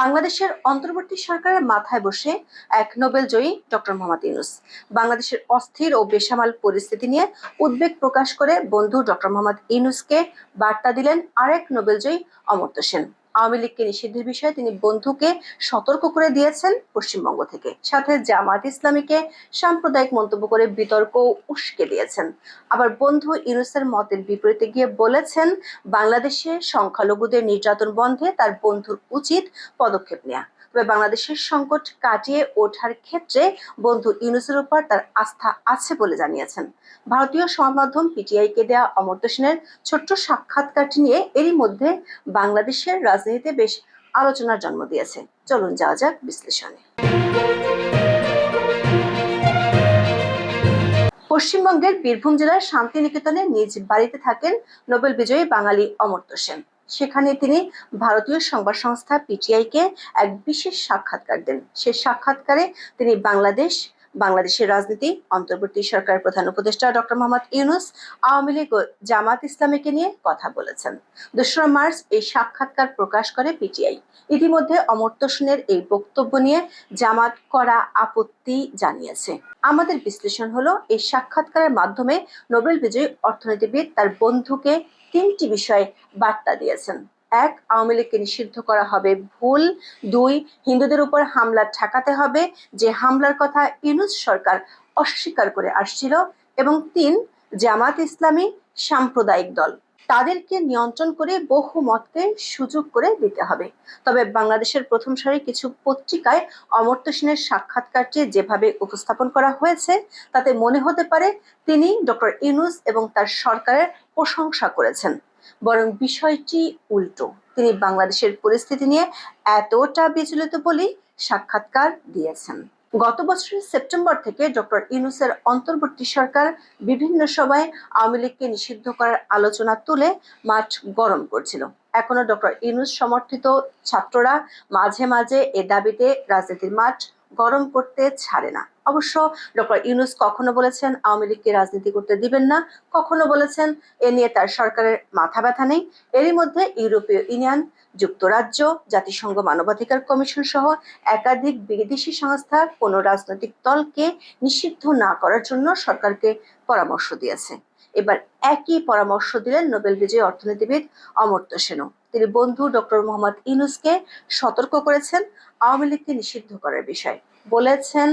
বাংলাদেশের অন্তর্বর্তী সরকারের মাথায় বসে এক নোবেল জয়ী ডক্টর মোহাম্মদ ইউনুস। বাংলাদেশের অস্থির ও বেসামাল পরিস্থিতি নিয়ে উদ্বেগ প্রকাশ করে বন্ধু ডক্টর মোহাম্মদ ইউনুসকে বার্তা দিলেন আরেক নোবেল জয়ী অমর্ত্য সেন। আওয়ামী লীগকে নিষিদ্ধের বিষয়ে তিনি বন্ধুকে সতর্ক করে দিয়েছেন পশ্চিমবঙ্গ থেকে। সাথে জামাত ইসলামীকে সাম্প্রদায়িক মন্তব্য করে বিতর্ক উস্কে দিয়েছেন। আবার বন্ধু ইউনুসের মতের বিপরীতে গিয়ে বলেছেন, বাংলাদেশে সংখ্যালঘুদের নির্যাতন বন্ধে তার বন্ধুর উচিত পদক্ষেপ নেওয়া তবে বাংলাদেশের সংকট কাটিয়ে ওঠার ক্ষেত্রে বন্ধু ইউনুসের উপর তার আস্থা আছে বলে জানিয়েছেন। ভারতীয় সংবাদমাধ্যম পিটিআইকে দেয়া অমর্ত্য সেনের ছোট্ট সাক্ষাৎকারটি নিয়ে এরই মধ্যে বাংলাদেশের রাজনীতিতে বেশ আলোচনার জন্ম দিয়েছে। চলুন যাওয়া যাক বিশ্লেষণে। পশ্চিমবঙ্গের বীরভূম জেলার শান্তিনিকেতনে নিজ বাড়িতে থাকেন নোবেল বিজয়ী বাঙালি অমর্ত্য সেন। সেখানে তিনি ভারতীয় সংবাদ সংস্থা পিটিআইকে এক বিশেষ সাক্ষাৎকার দেন। সে সাক্ষাৎকারে তিনি বাংলাদেশ, বাংলাদেশের রাজনীতি, অন্তর্বর্তী সরকারের প্রধান উপদেষ্টা ডক্টর মোহাম্মদ ইউনুস, আওয়ামী লীগ ও জামাত ইসলামীকে নিয়ে কথা বলেছেন। দোসরা মার্চ এই সাক্ষাৎকার প্রকাশ করে পিটিআই ইতিমধ্যে অমর্ত্য সেনের এই বক্তব্য নিয়ে জামাত করা আপত্তি জানিয়েছে। আমাদের বিশ্লেষণ হলো, এই সাক্ষাৎকারের মাধ্যমে নোবেল বিজয়ী অর্থনীতিবিদ তার বন্ধুকে তিনটি বিষয়ে বার্তা দিয়েছেন। এক, আওয়ামী লীগকে নিষিদ্ধ করা হবে, ভুল। দুই, হিন্দুদের উপর হামলা ঠেকাতে হবে, যে হামলার কথা ইউনুস সরকার অস্বীকার করে আসছিল। এবং তিন, জামাত ইসলামী সাম্প্রদায়িক দল। তাদেরকে নিয়ন্ত্রণ করে বহু মতকে সুযোগ করে দিতে হবে। তবে বাংলাদেশের প্রথম সারির কিছু পত্রিকায় অমর্ত্য সেনের সাক্ষাৎকারটি যেভাবে উপস্থাপন করা হয়েছে, তাতে মনে হতে পারে তিনি ডক্টর ইউনুস এবং তার সরকারের প্রশংসা করেছেন। বরং বিষয়টি উল্টো। তিনি বাংলাদেশের পরিস্থিতি নিয়ে এতটা বিচলিত বলেই সাক্ষাৎকার দিয়েছেন। গত বছরের সেপ্টেম্বর থেকে ডক্টর ইউনুসের অন্তর্বর্তী সরকার বিভিন্ন সময়ে আওয়ামী লীগকে নিষিদ্ধ করার আলোচনা তুলে মাঠ গরম করছিল। এখনও ডক্টর ইউনুস সমর্থিত ছাত্ররা মাঝে মাঝে এ দাবিতে রাজনীতির মাঠ গরম করতে ছাড়ে না। অবশ্য ডক্টর ইউনুস কখনো বলেছেন আওয়ামী লীগকে রাজনীতি করতে দিবেন না, কখনো বলেছেন এ নিয়ে তার সরকারের মাথা ব্যথা নেই। এরই মধ্যে ইউরোপীয় ইউনিয়ন, যুক্তরাজ্য, জাতিসংঘ মানবাধিকার কমিশন সহ একাধিক বিদেশি সংস্থা কোনো রাজনৈতিক দলকে নিষিদ্ধ না করার জন্য সরকারকে পরামর্শ দিয়েছে। এবার একই পরামর্শ দিলেন নোবেল বিজয়ী অর্থনীতিবিদ অমর্ত্য সেনও তিনি বন্ধু ডক্টর মোহাম্মদ ইনুসকে সতর্ক করেছেন, আওয়ামী লীগকে নিষিদ্ধ করার বিষয়ে। বলেছেন,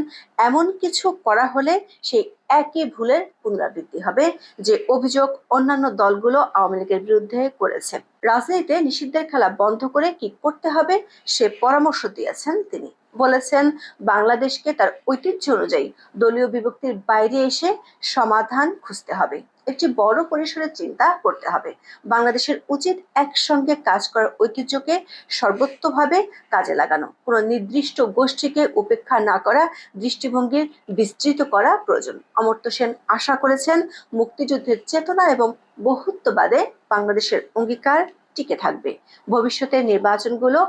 এমন কিছু করা হলে সেই একই ভুলের পুনরাবৃত্তি হবে যে অভিযোগ অন্যান্য দলগুলো আওয়ামী লীগের বিরুদ্ধে করেছে। রাজনীতিতে নিষিদ্ধের খেলা বন্ধ করে কি করতে হবে সে পরামর্শ দিয়েছেন তিনি। বলেছেন, বাংলাদেশকে তার ঐতিহ্য অনুযায়ী দলীয় বিভক্তির বাইরে এসে সমাধান খুঁজতে হবে। একটি বড় পরিসরের চিন্তা করতে হবে। বাংলাদেশের উচিত একসঙ্গে কাজ করার ঐতিহ্যকে সর্বোত্তভাবে কাজে লাগানো। কোনো নির্দিষ্ট গোষ্ঠীকে উপেক্ষা না করা দৃষ্টিভঙ্গির বিস্তৃত করা প্রয়োজন। অমর্ত্য সেন আশা করেছেন, মুক্তিযুদ্ধের চেতনা এবং বহুত্ববাদে বাংলাদেশের অঙ্গীকার টিকে থাকবে। ভবিষ্যতের নির্বাচনগুলো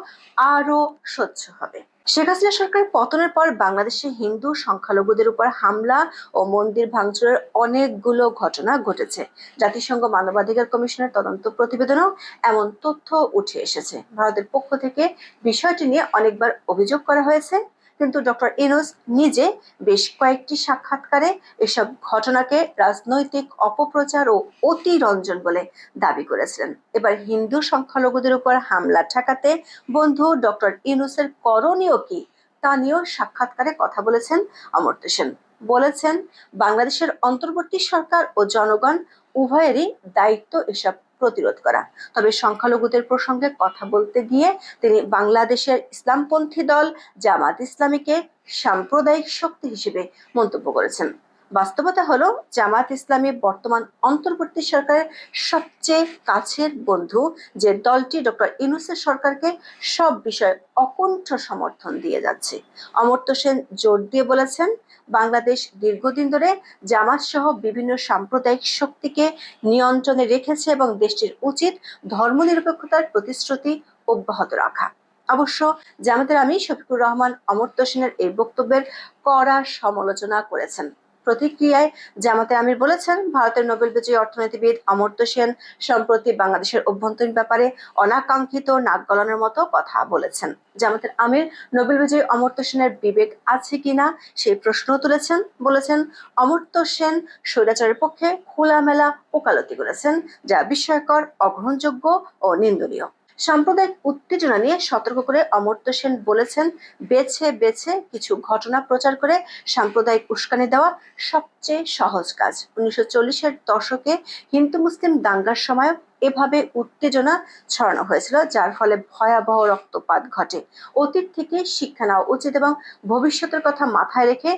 আরও স্বচ্ছ হবে। শেখ হাসিনা সরকার পতনের পর বাংলাদেশে হিন্দু সংখ্যালঘুদের উপর হামলা ও মন্দির ভাঙচুরের অনেকগুলো ঘটনা ঘটেছে। জাতিসংঘ মানবাধিকার কমিশনের তদন্ত প্রতিবেদনেও এমন তথ্য উঠে এসেছে। ভারতের পক্ষ থেকে বিষয়টি নিয়ে অনেকবার অভিযোগ করা হয়েছে। কিন্তু ডক্টর ইনোস নিজে বেশ কয়েকটি সাক্ষাৎকারে এসব ঘটনাকে রাজনৈতিক অপপ্রচার ও অতিরঞ্জন বলে দাবি করেছিলেন। এবার হিন্দু সংখ্যালঘুদের উপর হামলা ঠেকাতে বন্ধু ডক্টর ইনুসের করণীয় কি তা নিয়েও সাক্ষাৎকারে কথা বলেছেন অমর্ত্য সেন। বলেছেন, বাংলাদেশের অন্তর্বর্তী সরকার ও জনগণ উভয়েরই দায়িত্ব এসব প্রতিরোধ করা। তবে সংখ্যালঘুদের প্রসঙ্গে কথা বলতে গিয়ে তিনি বাংলাদেশের ইসলামপন্থী দল জামাত ইসলামীকে সাম্প্রদায়িক শক্তি হিসেবে মন্তব্য করেছেন। বাস্তবতা হলো জামাত ইসলামী বর্তমান অন্তর্বর্তী সরকারের সবচেয়ে কাছের বন্ধু, যে দলটি ডক্টর ইনুসের সরকারকে সব বিষয়ে অকুণ্ঠ সমর্থন দিয়ে যাচ্ছে। অমর্ত্য সেন জোর দিয়ে বলেছেন, বাংলাদেশ দীর্ঘদিন ধরে জামাত সহ বিভিন্ন সাম্প্রদায়িক শক্তিকে নিয়ন্ত্রণে রেখেছে এবং দেশটির উচিত ধর্মনিরপেক্ষতার প্রতিশ্রুতি অব্যাহত রাখা। অবশ্য জামাতের আমি শফিকুর রহমান, অমর্ত্য সেনের এই বক্তব্যের কড়া সমালোচনা করেছেন। প্রতিক্রিয়ায়, জামাতে আমির বলেছেন, ভারতের নোবেল বিজয়ী অর্থনীতিবিদ অমর্ত্য সেন সম্প্রতি বাংলাদেশের অভ্যন্তরীণ ব্যাপারে অনাকাঙ্ক্ষিত নাক গলানোর মতো কথা বলেছেন। জামাতের আমির, নোবেল বিজয়ী অমর্ত্য সেনের বিবেক আছে কিনা সেই প্রশ্ন তুলেছেন বলেছেন। অমর্ত্য সেন স্বৈরাচারের পক্ষে খোলামেলা ওকালতি করেছেন, যা বিস্ময়কর, অগ্রহণযোগ্য ও নিন্দনীয়। সাম্প্রদায়িক উত্তেজনা নিয়ে সতর্ক করে অমর্ত্য সেন বলেছেন, বেছে বেছে কিছু ঘটনা প্রচার করে সাম্প্রদায়িক উস্কানি দেওয়া সবচেয়ে সহজ কাজ। উনিশশো চল্লিশের দশকে হিন্দু মুসলিম দাঙ্গার সময় এভাবে উত্তেজনা ছড়ানো হয়েছিল, যার ফলে ভয়াবহ রক্তপাত ঘটে। অতীত থেকে শিক্ষা নেওয়া উচিত এবং ভবিষ্যতের কথা মাথায় রেখে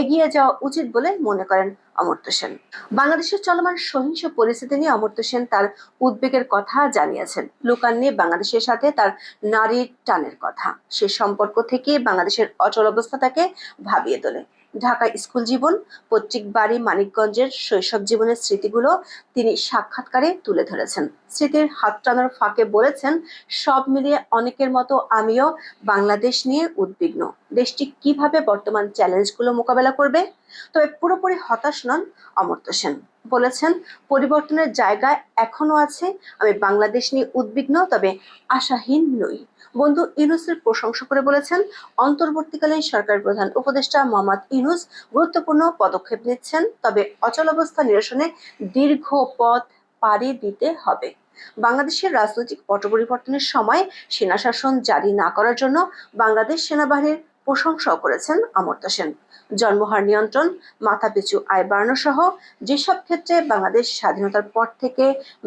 এগিয়ে যাওয়া উচিত বলে মনে করেন অমর্ত্য সেন। বাংলাদেশের চলমান সহিংস পরিস্থিতি নিয়ে অমর্ত্য সেন তার উদ্বেগের কথা জানিয়েছেন। লুকান নিয়ে বাংলাদেশের সাথে তার নারীর টানের কথা। সে সম্পর্ক থেকে বাংলাদেশের অচল অবস্থা তাকে ভাবিয়ে তোলে। ঢাকা স্কুল জীবন পৈতৃক বাড়ি মানিকগঞ্জের শৈশব জীবনের স্মৃতিগুলো তিনি সাক্ষাৎকারে তুলে ধরেছেন। স্মৃতির হাত টানার ফাঁকে বলেছেন, সব মিলিয়ে অনেকের মতো আমিও বাংলাদেশ নিয়ে উদ্বিগ্ন। দেশটি কীভাবে বর্তমান চ্যালেঞ্জগুলো মোকাবেলা করবে? তবে পুরোপুরি হতাশ নন অমর্ত্য সেন। বলেছেন, পরিবর্তনের জায়গায় এখনও আছে, আমি বাংলাদেশ নিয়ে উদ্বিগ্ন, তবে আশাহীন নই। বন্ধু ইউনুসের প্রশংসা করে বলেছেন, অন্তর্বর্তীকালীন সরকার প্রধান উপদেষ্টা মোহাম্মদ ইউনুস গুরুত্বপূর্ণ পদক্ষেপ নিচ্ছেন, তবে অচলাবস্থা নিরসনে দীর্ঘ পথ পাড়ি দিতে হবে। বাংলাদেশের রাজনৈতিক পট পরিবর্তনের সময় সেনাশাসন জারি না করার জন্য বাংলাদেশ সেনাবাহিনীর প্রশংসাও করেছেন অমর্ত্য সেন। জন্মহার নিয়ন্ত্রণ মাথাপিছু আয় বাড়ানো সহ যেসব ক্ষেত্রে বাংলাদেশ স্বাধীনতার পর থেকে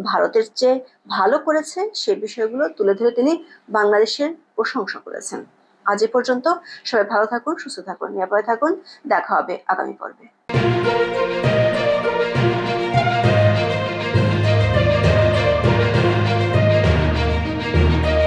ভারতের চেয়ে ভালো করেছে, সে বিষয়গুলো তুলে ধরে তিনি বাংলাদেশের প্রশংসা করেছেন। আজ এ পর্যন্ত সবাই ভালো থাকুন, সুস্থ থাকুন, নিরাপদে থাকুন। দেখা হবে আগামী পর্বে।